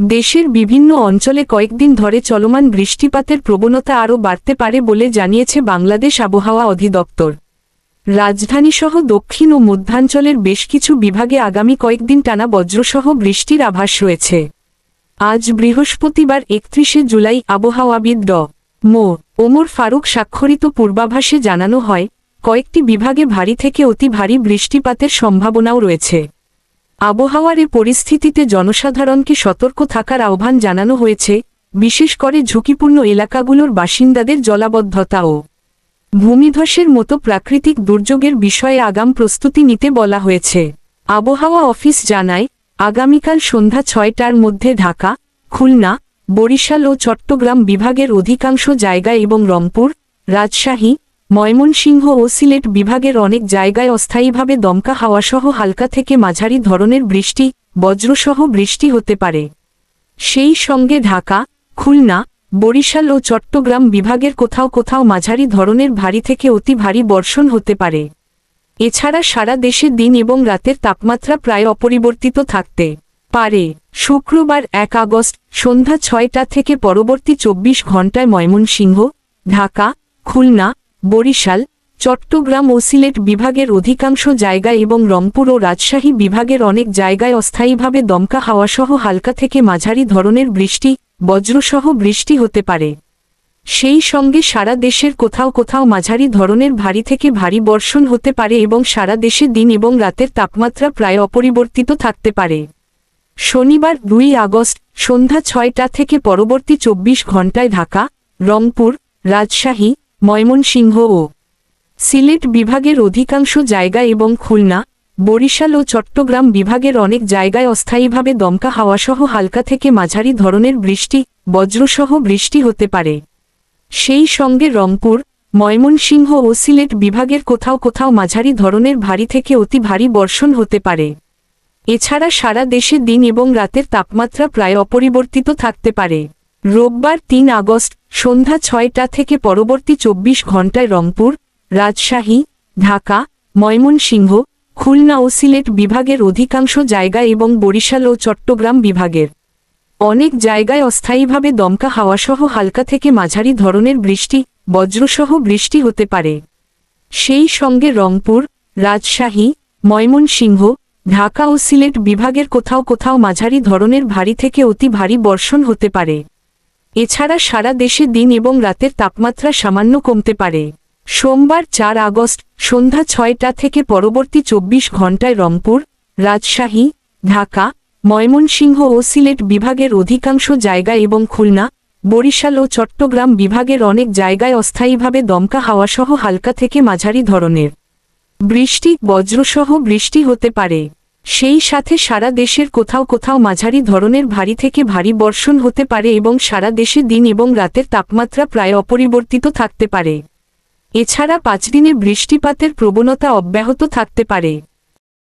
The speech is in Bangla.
দেশের বিভিন্ন অঞ্চলে কয়েকদিন ধরে চলমান বৃষ্টিপাতের প্রবণতা আরও বাড়তে পারে বলে জানিয়েছে বাংলাদেশ আবহাওয়া অধিদপ্তর। রাজধানীসহ দক্ষিণ ও মধ্যাঞ্চলের বেশ কিছু বিভাগে আগামী কয়েকদিন টানা বজ্রসহ বৃষ্টির আভাস রয়েছে। আজ বৃহস্পতিবার একত্রিশে জুলাই আবহাওয়াবিদ ড. মো. ওমর ফারুক স্বাক্ষরিত পূর্বাভাসে জানানো হয়, কয়েকটি বিভাগে ভারী থেকে অতি ভারী বৃষ্টিপাতের সম্ভাবনাও রয়েছে। আবহাওয়ার এ পরিস্থিতিতে জনসাধারণকে সতর্ক থাকার আহ্বান জানানো হয়েছে, বিশেষ করে ঝুঁকিপূর্ণ এলাকাগুলোর বাসিন্দাদের জলাবদ্ধতা ও ভূমিধসের মতো প্রাকৃতিক দুর্যোগের বিষয়ে আগাম প্রস্তুতি নিতে বলা হয়েছে। আবহাওয়া অফিস জানায়, আগামীকাল সন্ধ্যা ছয়টার মধ্যে ঢাকা, খুলনা, বরিশাল ও চট্টগ্রাম বিভাগের অধিকাংশ জায়গায় এবং রংপুর, রাজশাহী ময়মনসিংহ ও সিলেট বিভাগের অনেক জায়গায় অস্থায়ীভাবে দমকা হাওয়াসহ হালকা থেকে মাঝারি ধরনের বৃষ্টি, বজ্রসহ বৃষ্টি হতে পারে। সেই সঙ্গে ঢাকা, খুলনা, বরিশাল ও চট্টগ্রাম বিভাগের কোথাও কোথাও মাঝারি ধরনের ভারী থেকে অতি ভারী বর্ষণ হতে পারে। এছাড়া সারা দেশে দিন এবং রাতের তাপমাত্রা প্রায় অপরিবর্তিত থাকতে পারে। শুক্রবার এক আগস্ট, সন্ধ্যা ছয়টা থেকে পরবর্তী চব্বিশ ঘণ্টায় ময়মনসিংহ, ঢাকা, খুলনা বরিশাল, চট্টগ্রাম ও সিলেট বিভাগের অধিকাংশ জায়গায় এবং রংপুর ও রাজশাহী বিভাগের অনেক জায়গায় অস্থায়ীভাবে দমকা হাওয়াসহ হালকা থেকে মাঝারি ধরনের বৃষ্টি, বজ্রসহ বৃষ্টি হতে পারে। সেই সঙ্গে সারা দেশের কোথাও কোথাও মাঝারি ধরনের ভারী থেকে ভারী বর্ষণ হতে পারে এবং সারা দেশে দিন এবং রাতের তাপমাত্রা প্রায় অপরিবর্তিত থাকতে পারে। শনিবার দুই আগস্ট, সন্ধ্যা ছয়টা থেকে পরবর্তী চব্বিশ ঘণ্টায় ঢাকা, রংপুর, রাজশাহী ময়মনসিংহ ও সিলেট বিভাগের অধিকাংশ জায়গা এবং খুলনা, বরিশাল ও চট্টগ্রাম বিভাগের অনেক জায়গায় অস্থায়ীভাবে দমকা হাওয়াসহ হালকা থেকে মাঝারি ধরনের বৃষ্টি, বজ্রসহ বৃষ্টি হতে পারে। সেই সঙ্গে রংপুর, ময়মনসিংহ ও সিলেট বিভাগের কোথাও কোথাও মাঝারি ধরনের ভারী থেকে অতি ভারী বর্ষণ হতে পারে। এছাড়া সারা দেশে দিন এবং রাতের তাপমাত্রা প্রায় অপরিবর্তিত থাকতে পারে। রোববার তিন আগস্ট সন্ধ্যা ছয়টা থেকে পরবর্তী চব্বিশ ঘণ্টায় রংপুর, রাজশাহী, ঢাকা, ময়মনসিংহ, খুলনা ও সিলেট বিভাগের অধিকাংশ জায়গা এবং বরিশাল ও চট্টগ্রাম বিভাগের। অনেক জায়গায় অস্থায়ীভাবে দমকা হাওয়াসহ হালকা থেকে মাঝারি ধরনের বৃষ্টি, বজ্রসহ বৃষ্টি হতে পারে। সেই সঙ্গে রংপুর, রাজশাহী, ময়মনসিংহ, ঢাকা ও সিলেট বিভাগের কোথাও কোথাও মাঝারি ধরনের ভারী থেকে অতি ভারী বর্ষণ হতে পারে। এছাড়া সারা দেশে দিন এবং রাতের তাপমাত্রা সামান্য কমতে পারে। সোমবার চার আগস্ট, সন্ধ্যা ছয়টা থেকে পরবর্তী চব্বিশ ঘণ্টায় রংপুর, রাজশাহী, ঢাকা, ময়মনসিংহ ও সিলেট বিভাগের অধিকাংশ জায়গা এবং খুলনা, বরিশাল ও চট্টগ্রাম বিভাগের অনেক জায়গায় অস্থায়ীভাবে দমকা হাওয়াসহ হালকা থেকে মাঝারি ধরনের বৃষ্টি, বজ্রসহ বৃষ্টি হতে পারে। সেই সাথে সারা দেশের কোথাও কোথাও মাঝারি ধরনের ভারী থেকে ভারী বর্ষণ হতে পারে এবং সারা দেশে দিন এবং রাতের তাপমাত্রা প্রায় অপরিবর্তিত থাকতে পারে। এছাড়া পাঁচ দিনে বৃষ্টিপাতের প্রবণতা অব্যাহত থাকতে পারে।